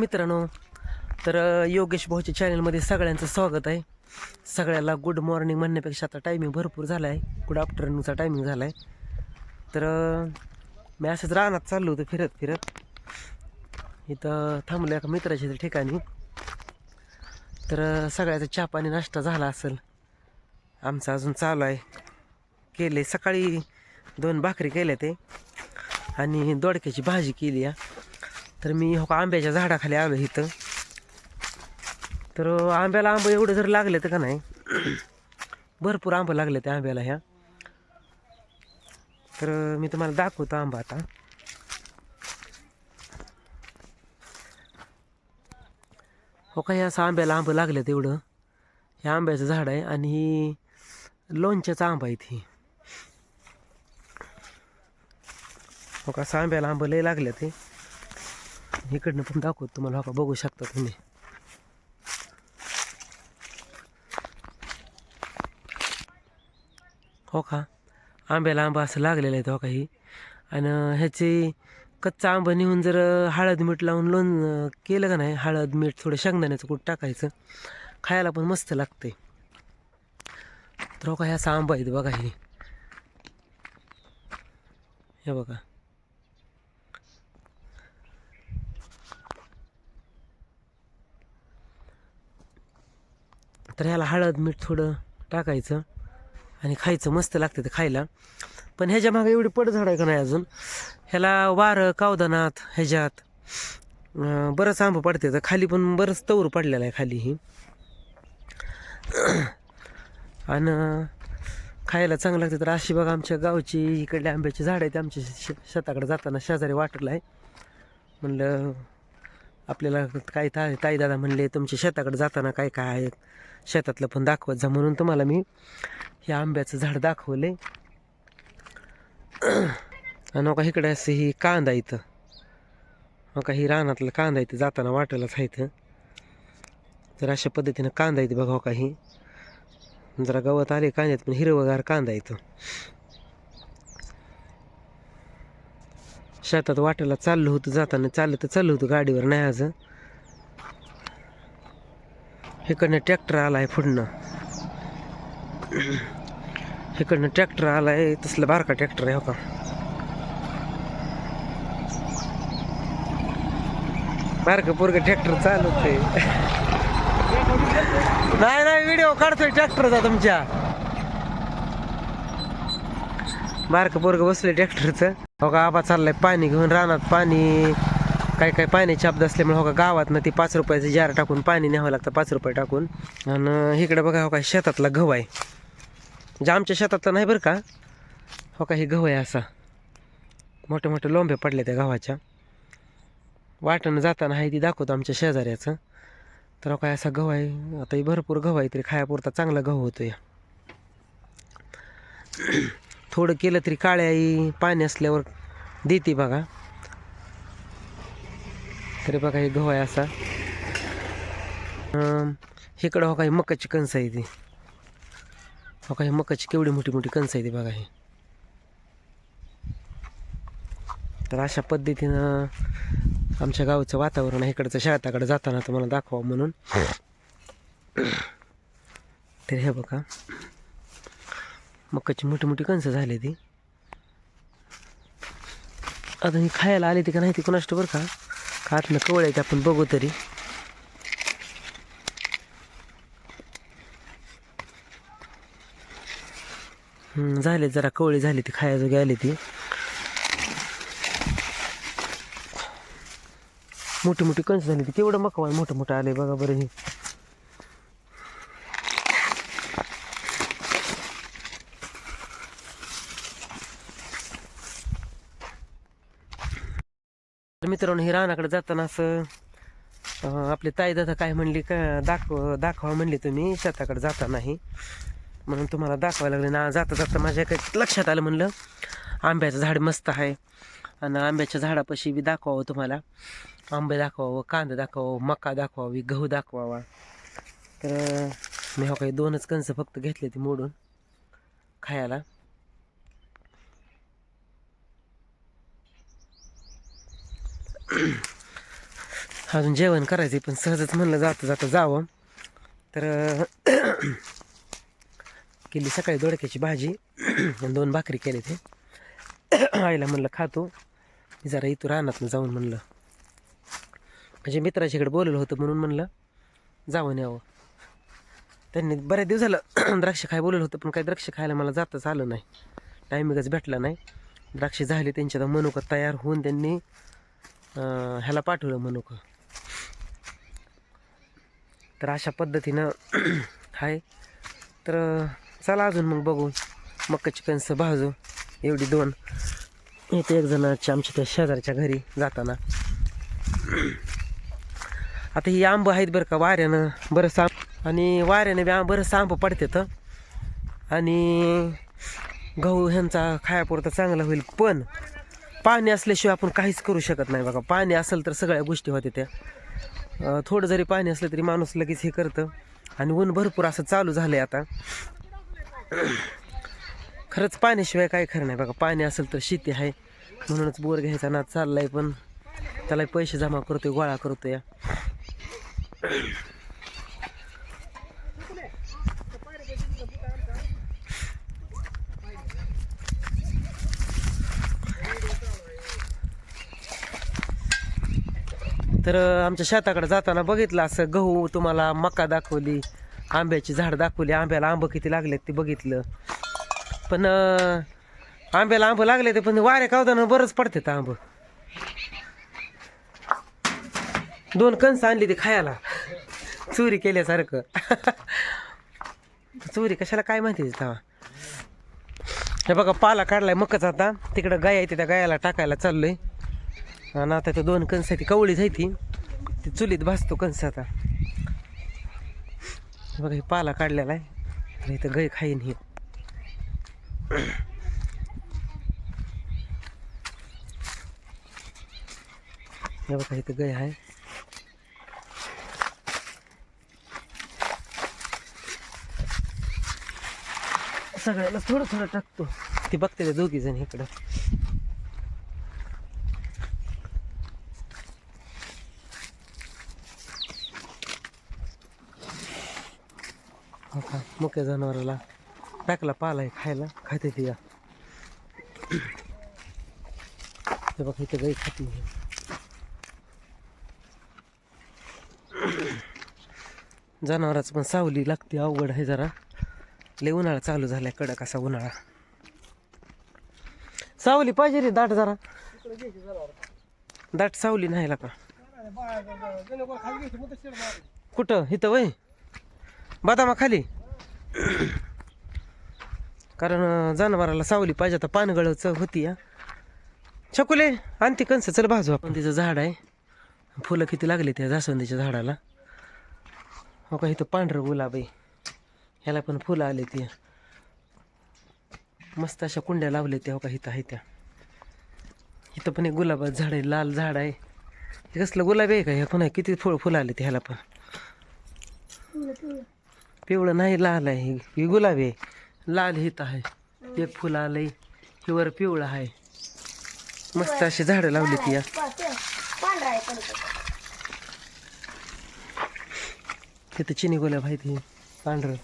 मित्रांनो तर योगेश भाऊच्या चॅनलमध्ये सगळ्यांचं स्वागत आहे. सगळ्याला गुड मॉर्निंग म्हणण्यापेक्षा आता टायमिंग भरपूर झाला आहे गुड आफ्टरनूनचा टायमिंग झाला आहे तर मी असंच रानात चाललो होतो फिरत फिरत. इथं थांबलो एका मित्राच्या ठिकाणी. तर सगळ्याचा चहा पाणी नाश्ता झाला असेल. आमचा अजून चालू आहे. केले सकाळी दोन भाकरी केल्या ते. आणि दोडक्याची भाजी केली आहे तर मी हो का आंब्याच्या झाडाखाली आलो इथं. तर आंब्याला आंबं एवढं जर लागले तर का नाही? भरपूर आंबं लागले त्या आंब्याला ह्या. तर मी तुम्हाला दाखवतो आंबा आता. हो का ह्या असं आंब्याला आंबं लागले एवढं हे आंब्याचं झाड आहे आणि ही लोणच्याचा आंबा आहे ती हो का असं आंब्याला आंबं लय लागले ते. इकडनं पण दाखवतो तुम्हाला हो बघू शकता तुम्ही. हो का? आंब्याला आंबा असं लागलेलं आहे हो का ही आणि ह्याची कच्चा आंबा नेऊन जर हळद मीठ लावून लोण केलं का नाही हळद मीठ थोडं शेंगदाण्याचं कूट टाकायचं. खायला पण मस्त लागते तर हो का ह्याचा असा आंबा आहे बघा हे. हे बघा. तर ह्याला हळद मीठ थोडं टाकायचं आणि खायचं मस्त लागतं ते खायला. पण ह्याच्या मागे एवढी पडझड आहे का नाही अजून? ह्याला वारं कावदानात ह्याच्यात बरंच आंबं पडते. तर खाली पण बरंच तवर पडलेलं आहे खाली ही. आणि खायला चांगलं लागतं. तर अशी बघा आमच्या गावची इकडल्या आंब्याची झाडं आहेत. आमच्या शेताकडे जाताना शेजारी वाटलं आहे. म्हणलं आपल्याला काय ताई ताई दादा म्हणले तुमच्या शेताकडे जाताना काय काय आहे शेतातलं पण दाखवत जा. म्हणून तुम्हाला मी हे आंब्याचं झाड दाखवले. आणि का इकडे असं ही कांदा इथं. नका ही रानातलं कांदा इथं जाताना वाटेलच आहे इथं. तर अशा पद्धतीनं कांदा इथं बघा काही ही. जरा गवत आले कांद्यात पण हिरवगार कांदा इथं. शेतात वाटेला चाललो होतं जाताना चाललं तर चाललं होतं गाडीवर नाही आज. इकडनं ट्रॅक्टर आलाय पुढनं. इकडनं ट्रॅक्टर आलाय तसलं बारका ट्रॅक्टर आहे हो का? बारकं पोरगं ट्रॅक्टर चालवत नाही नाही व्हिडिओ काढतोय ट्रॅक्टरचा तुमच्या. बारकं पोरगं बसले ट्रॅक्टरचं. हो का आबा चाललाय पाणी घेऊन रानात पाणी. काय काय पाण्याची शब्द असल्यामुळे हो का गावात ना ती पाच रुपयाचं जार टाकून पाणी न्यावं लागतं पाच रुपये टाकून. आणि इकडे बघा हो का शेतातला गहू आहे. म्हणजे आमच्या शेतातला नाही बरं का हो का हे गहू आहे असा. मोठे मोठे लोंबे पडले त्या गव्हाच्या. वाटणं जाताना आहे ती दाखवतो आमच्या शेजाऱ्याचं. तर हो काय असा गहू आहे. आता भरपूर गहू आहे तरी खायापुरता चांगला गहू होतो या थोडं केलं तरी काळ्या आई पाणी असल्यावर देते बघा. तरी बघा हे गहू आहे असा. इकडं हो काही मकाची कणस आहे ती. हो काही मकाची केवढी मोठी मोठी कणस आहे ती बघा हे. तर अशा पद्धतीनं आमच्या गावचं वातावरण आहे इकडचं शेताकडे जाताना तुम्हाला दाखवा म्हणून. तर हे बघा. मकाची मोठी मोठी कणसं झाली ती. आता ही खायला आली ती का नाही ती कोणाष्ट बरं का? खातनं आतनं कवळ आहे ते आपण बघू तरी. झाले जरा कवळी झाली ती खायाजोगी आली ती. मोठी मोठी कणसं झाली ती केवढं मका मोठं मोठं आले बघा बरं हे. मित्रांनो ही रानाकडे जाताना असं आपले आपली ताई दादा काय म्हणली का दाखव दाखवा म्हणली तुम्ही शेताकडे जातानाही म्हणून तुम्हाला दाखवायला लागले. ना जाता जाता माझ्या काही लक्षात आलं म्हणलं आंब्याचं झाड मस्त आहे. आणि आंब्याच्या झाडापाशी बी दाखवावं तुम्हाला. आंबे दाखवावं कांदा दाखवावं मका दाखवावी गहू दाखवावा. तर मी हो काही दोनच कणसं फक्त घेतले ती मोडून खायला. अजून जेवण करायचं पण सहजच म्हणलं जाता जाता जावं. तर केली सकाळी दोडक्याची भाजी आणि दोन भाकरी केले ते. आईला म्हणलं खातो मी जरा इथून रानातनं जाऊन म्हणलं. म्हणजे मित्राच्याकडे बोललं होतं म्हणून म्हणलं जाऊन यावं. त्यांनी बऱ्याच दिवस झालं द्राक्ष खाय बोललं होतं पण काही द्राक्ष खायला मला जाताच आलं नाही. टायमिंगच भेटला नाही. द्राक्ष झाले त्यांच्या मनुका तयार होऊन त्यांनी ह्याला पाठवलं मनुका तर अशा पद्धतीनं आहे तर चला अजून मग बघू मक्काची कणसं भाजू. एवढी दोन. इथे एक जणाच्या आमच्या त्या शेजारच्या घरी जाताना. आता ही आंब आहेत बरं का वाऱ्यानं बरं सांब आणि वाऱ्यानं बी बरं सांब आंब पडतात. आणि गहू ह्यांचा खायापुरता चांगला होईल पण पाणी असल्याशिवाय आपण काहीच करू शकत नाही बघा. पाणी असेल तर सगळ्या गोष्टी होत्या त्या. थोडं जरी पाणी असलं तरी माणूस लगेच हे करतं. आणि ऊन भरपूर असं चालू झालं आहे आता. खरंच पाण्याशिवाय काय खरं नाही बघा. पाणी असेल तर शेती आहे. म्हणूनच बोर घ्यायचा नाद चाललाय पण त्याला पैसे जमा करतोय गोळा करतोय. तर आमच्या शेताकडे जाताना बघितलं असं गहू तुम्हाला मका दाखवली आंब्याची झाड दाखवली. आंब्याला आंबं किती लागलेत ते बघितलं. पण आंब्याला आंब लागले ते पण वाऱ्या कावताना बरंच पडतात आंब. दोन कणसं आणली ते खायला. चोरी केल्यासारखं. चोरी कशाला काय माहिती तेव्हा? हे बघा पाला काढलाय मकच आता. तिकडं गाय आहे त्या गायाला टाकायला चाललोय. आणि आता त्या दोन कणस ती कवळी जायती ती. चुलीत भासतो कणस आता. हे बघा हे पाला काढलेला आहे. इथं गाय खाईन हे. बघा इथं गाय आहे. सगळ्याला थोडं थोडं टाकतो. ती बघते दोघी जण इकडं. हो मुक्या जनावराला टाकला पाला आहे खायला. खाते ते या. ते बघ इथे गाई नाही जनावराचं पण सावली लागते अवघड आहे जरा. लय उन्हाळा चालू झालाय कडक असा उन्हाळा. सावली पाहिजे रे दाट जरा. दाट सावली नाही का? कुठं? इथं वय? बदामा खाली. कारण जनावराला सावली पाहिजे. आता पानगळच होती या छकुले आणते कंस चल भाजू आपण. तिचं झाड आहे. फुलं किती लागले त्या जास्वंदीच्या झाडाला. हो का इथं पांढरं गुलाब आहे. ह्याला पण फुलं आले ते. मस्त अशा कुंड्या लावल्या त्या हो का इथं आहे त्या. इथं पण एक गुलाबाचं झाड आहे लाल झाड आहे. हे कसलं गुलाब आहे का? हे पुन्हा किती फुल फुलं आले ते ह्याला पण. पिवळं नाही लाल आहे. हे. हे गुलाबी आहे. लाल हित आहे. एक फुलं आलंय. हे वर पिवळं आहे. मस्त अशी झाडं लावली ती या. तिथं चिनी गुलाब आहे हे पांढरं.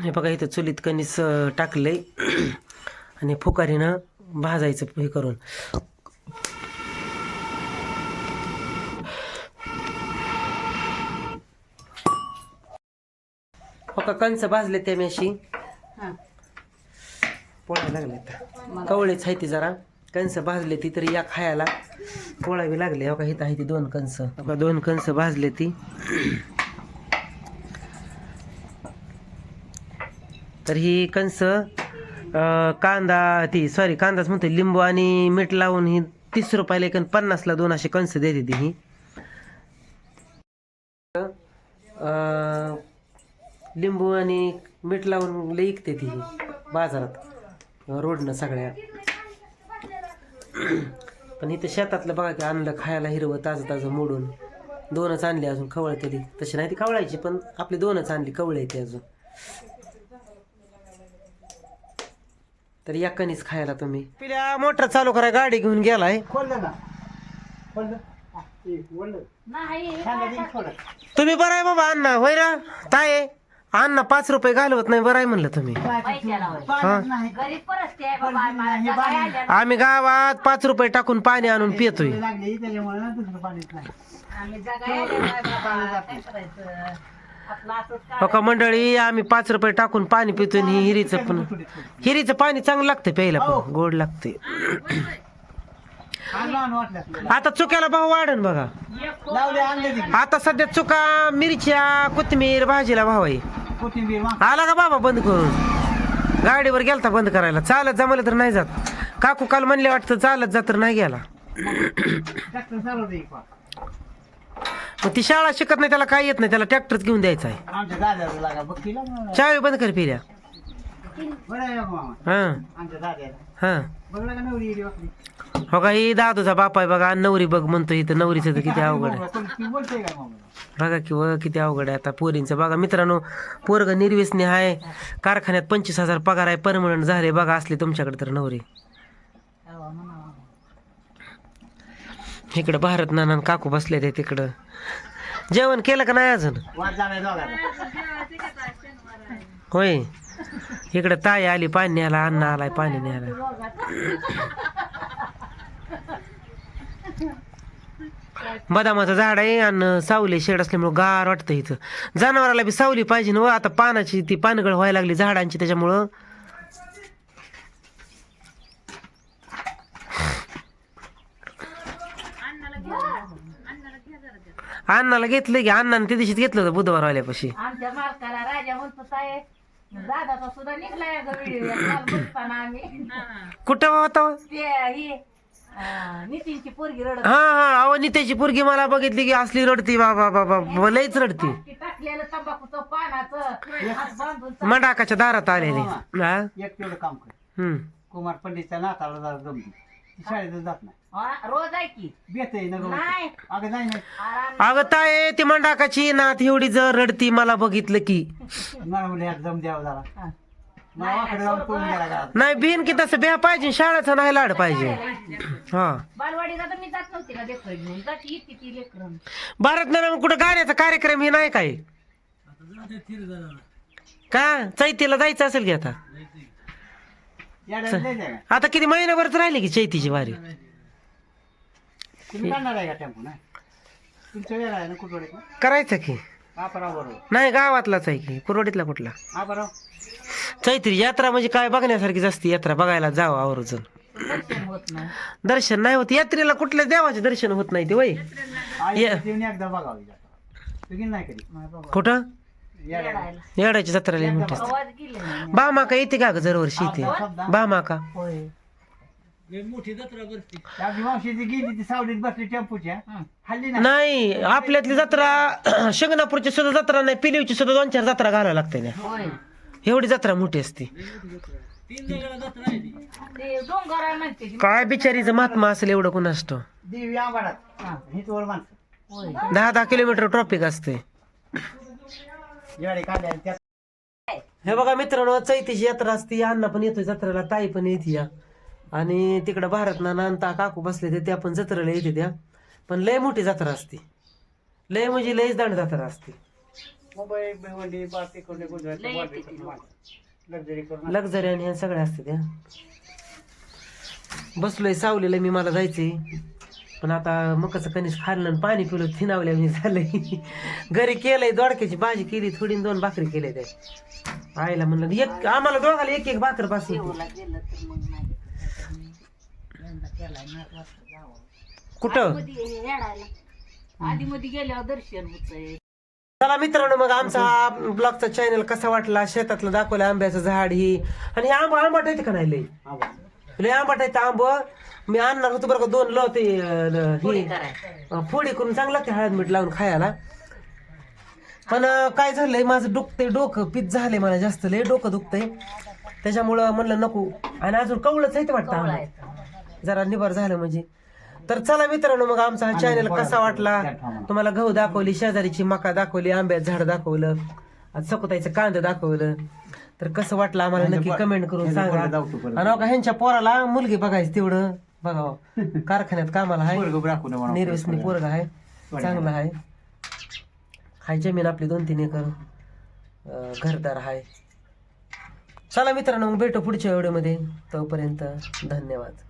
हे बघा इथं चुलीत कणीस टाकलंय. आणि फुकारीनं भाजायचं हे करून. बघा कंच भाजले त्या मेशी पोळायला लागले कवळेच आहे ती जरा. कंस भाजले ती तरी या खायला. पोळावी लागले हो का इथं आहे ती दोन कंस हो का दोन कंस भाजले ती. तर ही कंस कांदा ती सॉरी कांदाच म्हणते लिंबू आणि मीठ लावून ही तीस रुपयाला एक पन्नासला दोन असे कंस देते ती ही. अं, लिंबू आणि मीठ लावून लई विकते ती बाजारात. रोडनं सगळ्या. पण इथं शेतातलं बघा की आणलं खायला हिरवं ताजं ताजं मोडून. दोनच आणली अजून खवळतेली तशी नाही ती खवळायची पण आपली दोनच आणली कवळे ती अजून. तर या कणीच खायला तुम्ही. पिल्या मोटर चालू करा गाडी घेऊन गेलाय. तुम्ही बरं आहे बाबा अण्णा होय ना? ताय अण्णा पाच रुपये घालवत नाही बरं आहे म्हणलं तुम्ही. गरीब परिस्थिती आहे बाबा आम्हाला जगायला आल्या. आम्ही गावात पाच रुपये टाकून पाणी आणून पितोय. आम्ही जगायला आल्या नाही बाबा काय करायचं आपलं असंच हो का मंडळी आम्ही पाच रुपये टाकून पाणी पितोय आणि हिरीचं पण हिरीचं पाणी चांगलं लागतं प्यायला पण. गोड लागते आता चुक्याला भाव वाढन बघा. आता सध्या चुका मिरच्या कोथिंबीर भाजीला भाव आहे. आला का बाबा बंद करून? गाडीवर गेलता बंद करायला. चालत जमलं तर नाही जात. काकू काल म्हणले वाटतं चालत जात तर नाही गेला. मग ती शाळा शिकत नाही त्याला काय येत नाही त्याला ट्रॅक्टरच घेऊन द्यायचा आहे. आमच्या दाद्याला लागा बघ तिला. ना. चावी बंद कर पिल्या. बरं आहे बघ मामा? हा. आमच्या दाद्याला. हा. बघला का नवरी गेली वाकडी? हो का ही दादूचा बाप आहे बघा आणि नवरी बघ म्हणतो इथं नवरीचं तर किती अवघड आहे. का मामा बघा की व किती अवघड आहे आता पोरींचं बघा. मित्रांनो पोरग निर्व्यसनी आहे. कारखान्यात पंचवीस हजार पगार आहे परमनंट झाले बघा असले तुमच्याकडे तर नवरी. इकडं भारत नाना आणि काकू बसले ते तिकडं. जेवण केलं का नाही अजून? वाद झालाय दोघाला होय. इकडं ताई आली पाणी न्यायला अन्न आलाय पाणी न्यायला. बदामाचं झाड आहे आणि सावली शेड असल्यामुळं गार वाटतं इथं. जनावराला बी सावली पाहिजे ना व आता पानाची ती पानगळ व्हायला लागली झाडांची त्याच्यामुळं. अण्णाला घेतलं की अण्णाने त्या दिवशीच घेतलं होतं बुधवार वाल्यापाशी दादाचा सुद्धा निघलाय व्हिडिओ. बघताना आम्ही. कुठं होता हो? ते ही अं, नितीनची पोरगी रडत हा हा. अहो नित्याची पोरगी मला बघितली की असली रडती. बाबा बाबा लईच रडती. की टाकलेलं तंबाखूचं पानाचं हात बांधून मंडाकाच्या दारात आलेली. हा एक तेवढं काम कर. हम्म. कुमार पंडितच्या नाताला जरा जमती ती शाळेत जात नाही. हा, रोज आहे की? बेत आहे ना गं. नाही. अगं नाही नाही. आराम अगं ताय ती मंडाकाची नात एवढी जर रडती मला बघितलं की. मला म्हणले यात जम द्यावं जरा. हा. मला वाकडे जाऊन पळून गेला घरात. नाही बिन की तसं ब्या पाहिजे शाळेचा नाही लाड पाहिजे. हा. बालवाडीला तर मी जात नव्हती का लेकर घेऊन? जाती येते ती लेकर. भारत नाना कुठं गाण्याचा कार्यक्रम हे नाही काय? का? चैतीला जायचं असेल की आता? याड्याला द्यायचं का? आता किती महिनाभरच राहिली की चैतीची वारी? तुम्ही काढणार आहे का टेम्पो नाही तुमचं वेगळं आहे ना कुठवडे करायचं की? बरोबर. नाही गावातलाच आहे की. कुरवडीतला कुठला? चैत्री यात्रा म्हणजे काय? बघण्यासारखीच असते यात्रा. बघायला जावं आवर्जून. दर्शन होत नाही. दर्शन नाही होत. यात्रेला कुठल्या देवाचे दर्शन होत नाही ते वय? आई ये. येऊन एकदा बघावी जाता. तुम्ही नाही कधी कुठं. येडाची जत्रा लई मोठी असते. बामाका येते का ग दरवर्षी येते बामाका. होय. आपली मावशीची गेली ती सावलीत बसली टेम्पोच्या. हल्ली ना नाही आपल्यातली जत्रा शिंगणापूरची सुद्धा जत्रा नाही पिलीवची सुद्धा दोन चार जत्रा घालायला लागते ना. होय. एवढी जत्रा मोठी असते. आहे. ती. काय बिचारीचं महात्मा असेल एवढं कोण असतं? देवी आंबाडात. हा. तोवर माणसं. होय. दहा दहा किलोमीटर ट्रॉफिक असते. त्यात हे बघा मित्रांनो चैतीची यात्रा असते अण्णा पण येतोय जत्रेला ताई पण येते या. आणि तिकडं भारत ना नानता काकू बसले ते त्या पण जत्रेला येते त्या. पण लय मोठी जत्रा असते. लय म्हणजे लयच दांड जत्रा असते. मुंबई भिवंडी पार्टी कोंडे गुजरात लय येते ती. लक्झरी करून लक्झरी आणि ह्या सगळ्या असते त्या. बसलोय सावलेलं मी मला जायचंय. पण आता मकाचं कणीस खाल्लं आणि पाणी पिलं थिनावल्या मी झालंय. घरी केलंय दोडक्याची भाजी केली थोडी दोन भाकरी केल्या त्या. आईला म्हणलं एक आम्हाला दोघाला एक एक भाकर पास. कुठं? आधी मध्ये गेल्यावर दर्शन चला मित्रांनो मग आमचा हा ब्लॉगचा चॅनल कसा वाटला? शेतातलं दाखवलं आंब्याचं झाड ही. आणि आंबा आंबाट येते का नाही आंबा. लय आंबाट येतं आंब. मी आणणार होतो बरं का दोन लवते फोडी करून चांगलं लागते हळद मीठ लावून खायला. पण काय झालंय माझं दुखतंय डोकं पीत झालंय मला जास्त लय डोकं दुखतंय. त्याच्यामुळं म्हणलं नको. आणि अजून कवळच आहे ते वाटतं. आहे. जरा निबर झालं म्हणजे. तर चला मित्रांनो मग आमचा हा चॅनल कसा वाटला? तुम्हाला गहू दाखवली शेजारीची मका दाखवली आंब्यात झाड दाखवलं आज सकुताईचं कांदा दाखवलं. तर कसं वाटलं आम्हाला नक्की कमेंट करून सांगा. आणि हो का ह्यांच्या पोराला मुलगी बघायची तेवढं. बघा हो. कारखान्यात कामाला आहे. निर्व्यसनी पोरगा आहे. चांगला आहे. हाय जमीन आपली दोन तीन एकर. घरदार आहे. चला मित्रांनो मग भेटू पुढच्या व्हिडिओमध्ये तोपर्यंत धन्यवाद.